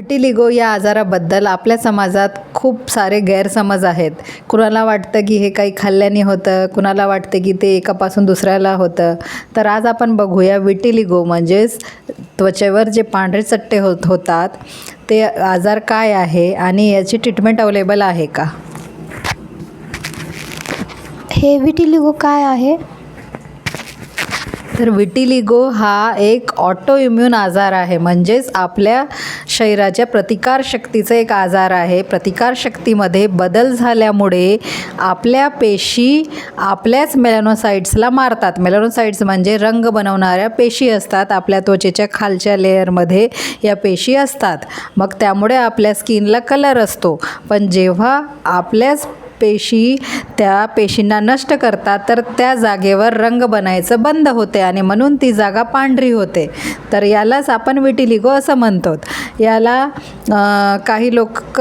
Vitiligo या आजाराबद्दल आपल्या समाजात खूप सारे गैरसमज आहेत. कुणाला वाटतं की हे काही खाल्ल्याने होतं? कुणाला वाटतं की ते एकापासून दुसऱ्याला होतं? तर आज आपण बघूया विटिलिगो म्हणजेच त्वचेवर जे पांढरे चट्टे होत होतात ते आजार काय आहे आणि याची ट्रीटमेंट अवेलेबल आहे का? हे विटिलिगो काय आहे? तर विटिलिगो हा एक ऑटो इम्यून आजार आहे. म्हणजेच आपल्या शरीराच्या प्रतिकारशक्तीचा एक आजार आहे. प्रतिकारशक्तीमध्ये बदल झाल्यामुळे आपल्या पेशी आपल्याच मेलॅनोसाईट्सला मारतात. मेलॅनोसाईट्स म्हणजे रंग बनवणाऱ्या पेशी असतात. आपल्या त्वचेच्या खालच्या लेअरमध्ये या पेशी असतात. मग त्यामुळे आपल्या स्किनला कलर असतो. पण जेव्हा आपल्याच पेशी त्या पेशींना नष्ट करतात तर त्या जागेवर रंग बनायचं बंद होते आणि म्हणून ती जागा पांढरी होते. तर यालाच आपण विटिलिगो असं म्हणतो याला काही लोक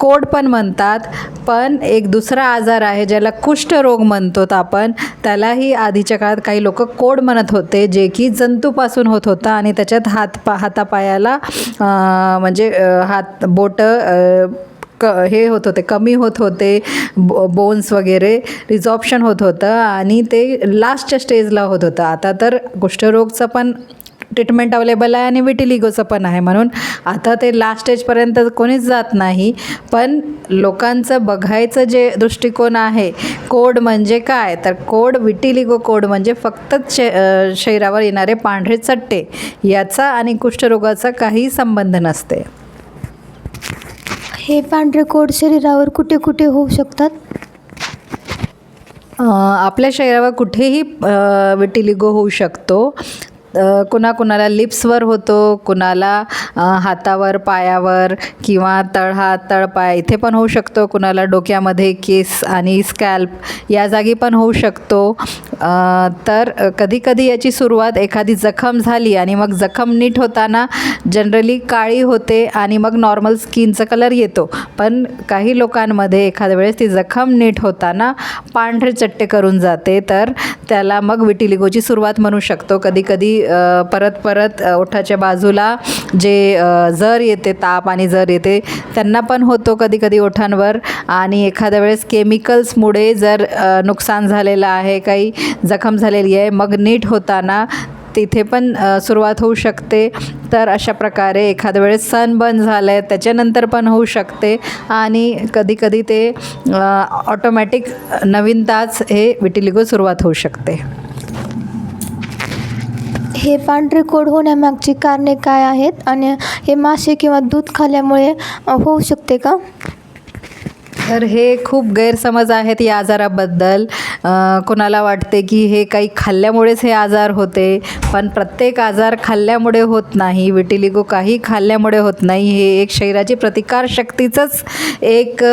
कोड पण म्हणतात पण एक दुसरा आजार आहे ज्याला कुष्ठरोग म्हणतो आपण. त्यालाही आधीच्या काळात काही लोक कोड म्हणत होते जे की जंतूपासून होत होता आणि त्याच्यात हात पा हातापायाला म्हणजे हात बोटं क हे होत होते कमी होत होते बो बोन्स वगैरे रिझॉप्शन होत होतं आणि ते लास्टच्या स्टेजला होत होतं. आता तर कुष्ठरोगचं पण ट्रीटमेंट अवेलेबल आहे आणि विटिलिगोचं पण आहे म्हणून आता ते लास्ट स्टेजपर्यंत कोणीच जात नाही. पण लोकांचं बघायचं जे दृष्टिकोन आहे कोड म्हणजे काय? तर कोड विटिलिगो कोड म्हणजे फक्त श शरीरावर येणारे पांढरे चट्टे. याचा आणि कुष्ठरोगाचा काही संबंध नसते. हे पांढरे कोड शरीरावर कुठे कुठे होऊ शकतात? आपल्या शरीरावर कुठेही विटिलिगो होऊ शकतो. कुणाकुणाला लिप्सवर होतो कुणाला हातावर पायावर किंवा तळहात तळपाय इथे पण होऊ शकतो. कुणाला डोक्यामध्ये केस आणि स्कॅल्प या जागी पण होऊ शकतो. तर कधीकधी याची सुरुवात एखादी जखम झाली आणि मग जखम नीट होताना जनरली काळी होते आणि मग नॉर्मल स्किनचा कलर येतो. पण काही लोकांमध्ये एखाद्या वेळेस ती जखम नीट होताना पांढरे चट्टे करून जाते तर त्याला मग विटिलिगोची सुरुवात म्हणू शकतो. कधीकधी परत परत ओठाच्या बाजूला जे जर येते ताप आणि जर येते त्यांना पण होतो कधी कधी ओठांवर. आणि एखाद्या वेळेस केमिकल्समुळे जर नुकसान झालेलं आहे काही जखम झालेली आहे मग नीट होताना तिथे पण सुरुवात होऊ शकते. तर अशा प्रकारे एखाद्या वेळेस सनबर्न झालं आहे त्याच्यानंतर पण होऊ शकते. आणि कधीकधी ते ऑटोमॅटिक नवीनताच हे विटिलिगो सुरुवात होऊ शकते. हे पांढरे कोड होण्यामागची कारणे काय आहेत? आणि हे मासे किंवा दूध खाल्ल्यामुळे होऊ शकते का? तर हे खूप गैरसमज आहेत या आजाराबद्दल. कोणाला वाटते की हे काही खाल्ल्यामुळेच हे आजार होते पण प्रत्येक आजार खाल्ल्यामुळे होत नाही. विटिलिगो काही खाल्ल्यामुळे होत नाही. हे एक शरीराची प्रतिकारशक्तीचंच एक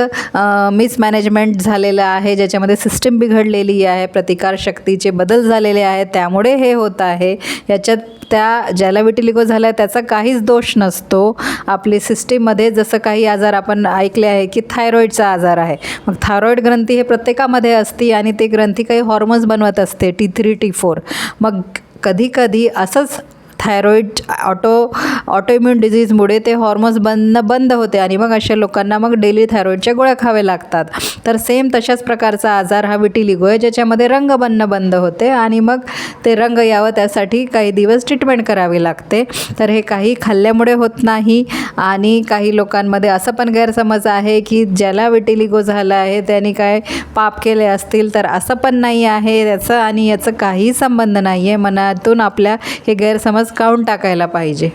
मिसमॅनेजमेंट झालेलं आहे. ज्याच्यामध्ये सिस्टीम बिघडलेली आहे प्रतिकारशक्तीचे बदल झालेले आहेत त्यामुळे हे होत आहे. याच्यात त्या ज्याला विटिलिगो झाला त्याचा काहीच दोष नसतो. आपली सिस्टीममध्ये जसं काही आजार आपण ऐकले आहे की थायरॉईडचा आजार आहे. मग थायरॉईड ग्रंथी हे प्रत्येकामध्ये असते आणि ते ग्रंथी काही हॉर्मोन्स बनवत असते टी थ्री टी फोर मग कधी कधी असंच थायरॉईड ऑटो ऑटोइम्युन डिझीजमुळे ते हॉर्मोन्स बंद बंद होते. आणि मग अशा लोकांना मग डेली थायरॉईडच्या गोळ्या खावे लागतात. तर सेम तशाच प्रकारचा आजार हा विटिलिगो आहे ज्याच्यामध्ये रंग बनणं बंद होते. आणि मग ते रंग यावं त्यासाठी काही दिवस ट्रीटमेंट करावी लागते. तर हे काही खाल्ल्यामुळे होत नाही. आणि काही लोकांमध्ये असं पण गैरसमज आहे की ज्याला विटिलिगो झाला आहे त्यांनी काय पाप केले असतील तर असं पण नाही आहे. त्याचं आणि याचं काही संबंध नाही आहे मनातून आपल्या हे गैरसमज काढून टाकायला पाहिजे.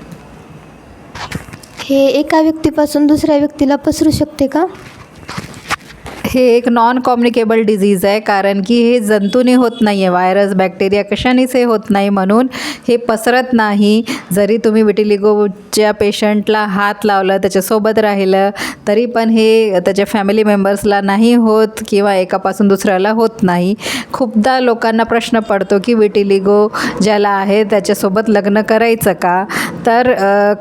हे एका व्यक्तीपासून दुसऱ्या व्यक्तीला पसरू शकते का? हे एक नॉन कॉम्युनिकेबल डिझीज आहे कारण की हे जंतूने होत नाही आहे व्हायरस बॅक्टेरिया कशानेच हे होत नाही म्हणून हे पसरत नाही. जरी तुम्ही विटिलिगोच्या पेशंटला हात लावला त्याच्यासोबत राहिलं तरी पण हे त्याच्या फॅमिली मेंबर्सला नाही होत किंवा एकापासून दुसऱ्याला होत नाही. खूपदा लोकांना प्रश्न पडतो की विटिलिगो ज्याला आहे त्याच्यासोबत लग्न करायचं का? तर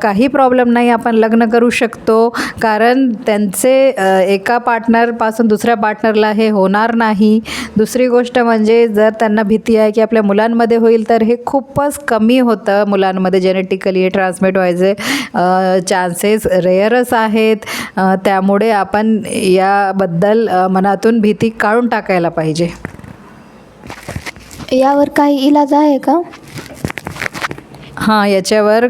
काही प्रॉब्लेम नाही आपण लग्न करू शकतो. कारण त्यांचे एका पार्टनरपासून दुसऱ्या पार्टनरला हे होणार नाही. दुसरी गोष्ट म्हणजे जर त्यांना भीती आहे की आपल्या मुलांमध्ये होईल तर हे खूपच कमी होतं मुलांमध्ये जेनेटिकली ट्रान्समिट व्हायचे. चान्सेस रेअरच आहेत. त्यामुळे आपण याबद्दल मनातून भीती काढून टाकायला पाहिजे. यावर काही इलाज आहे का? हां याच्यावर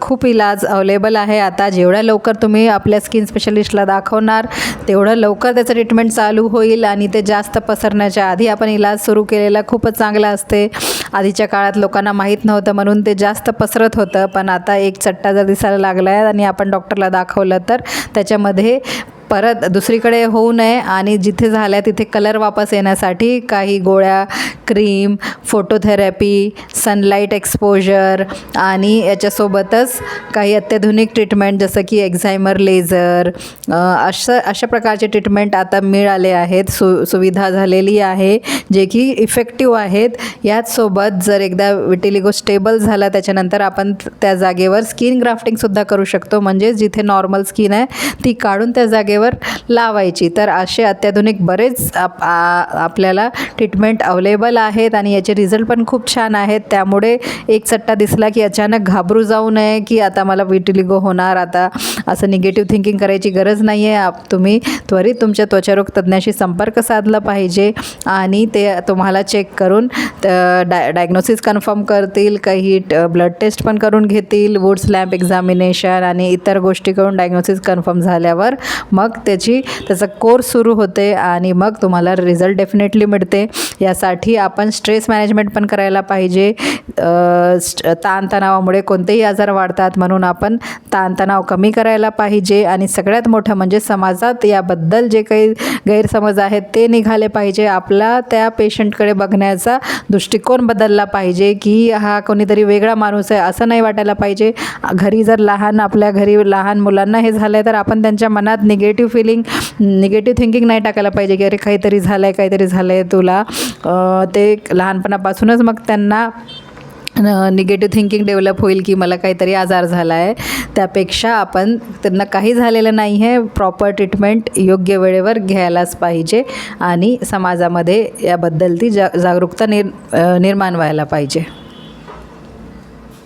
खूप इलाज अवेलेबल आहे. आता जेवढ्या लवकर तुम्ही आपल्या स्किन स्पेशलिस्टला दाखवणार तेवढं लवकर त्याचं ट्रीटमेंट चालू होईल आणि ते जास्त पसरण्याच्या आधी आपण इलाज सुरू केलेला खूपच चांगला असते. आधीच्या काळात लोकांना माहीत नव्हतं म्हणून ते जास्त पसरत होतं. पण आता एक चट्टा जर दिसायला लागला आहे आणि आपण डॉक्टरला दाखवलं तर त्याच्यामध्ये परत दुसरीकडे होऊ नये आणि जिथे झाल्या तिथे कलर वापस येण्यासाठी काही गोळ्या क्रीम फोटोथेरपी सनलाईट एक्सपोजर आणि याच्यासोबतच काही अत्याधुनिक ट्रीटमेंट जसं की एक्झायमर लेझर असं अशा प्रकारचे ट्रीटमेंट आता मिळाले आहेत सु सुविधा झालेली आहे जे की इफेक्टिव्ह आहेत. याचसोबत जर एकदा विटिलिगो स्टेबल झाला त्याच्यानंतर आपण त्या जागेवर स्किन ग्राफ्टिंगसुद्धा करू शकतो. म्हणजेच जिथे नॉर्मल स्किन आहे ती काढून त्या जागेवर लावायची. तर असे अत्याधुनिक बरेच आप आपल्याला ट्रीटमेंट अवेलेबल आहेत आणि याचे रिझल्ट पण खूप छान आहेत. त्यामुळे एक चट्टा दिसला की अचानक घाबरू जाऊ नये की आता मला विटिलिगो होणार आता असं निगेटिव्ह थिंकिंग करायची गरज नाही आहे आप तुम्ही त्वरित तुमच्या त्वचारोग तज्ज्ञाशी संपर्क साधला पाहिजे आणि ते तुम्हाला चेक करून डाय डायग्नोसिस कन्फर्म करतील काही ब्लड टेस्ट पण करून घेतील वूड लॅम्प एक्झामिनेशन आणि इतर गोष्टी करून डायग्नोसिस कन्फर्म झाल्यावर मग त्याची त्याचा कोर्स सुरू होते आणि मग तुम्हाला रिझल्ट डेफिनेटली मिळते. यासाठी आपण स्ट्रेस मॅनेजमेंट पण करायला पाहिजे. स्ट- ताणतणावामुळे कोणतेही आजार वाढतात म्हणून आपण ताणतणाव कमी करायला करायला पाहिजे आणि सगळ्यात मोठं म्हणजे समाजात याबद्दल जे काही गैरसमज आहेत ते निघाले पाहिजे. आपला त्या पेशंटकडे बघण्याचा दृष्टिकोन बदलला पाहिजे की हा कोणीतरी वेगळा माणूस आहे असं नाही वाटायला पाहिजे. घरी जर लहान आपल्या घरी लहान मुलांना हे झालं आहे तर आपण त्यांच्या मनात निगेटिव्ह फिलिंग निगेटिव्ह थिंकिंग नाही टाकायला पाहिजे की अरे काहीतरी झालं आहे काहीतरी झालं आहे तुला ते लहानपणापासूनच मग त्यांना निगेटिव्ह थिंकिंग डेव्हलप होईल की मला काहीतरी आजार झाला आहे त्यापेक्षा आपण त्यांना काही झालेलं नाही आहे प्रॉपर ट्रीटमेंट योग्य वेळेवर घ्यायलाच पाहिजे आणि समाजामध्ये याबद्दल ती जा जागरूकता निर निर्माण व्हायला पाहिजे.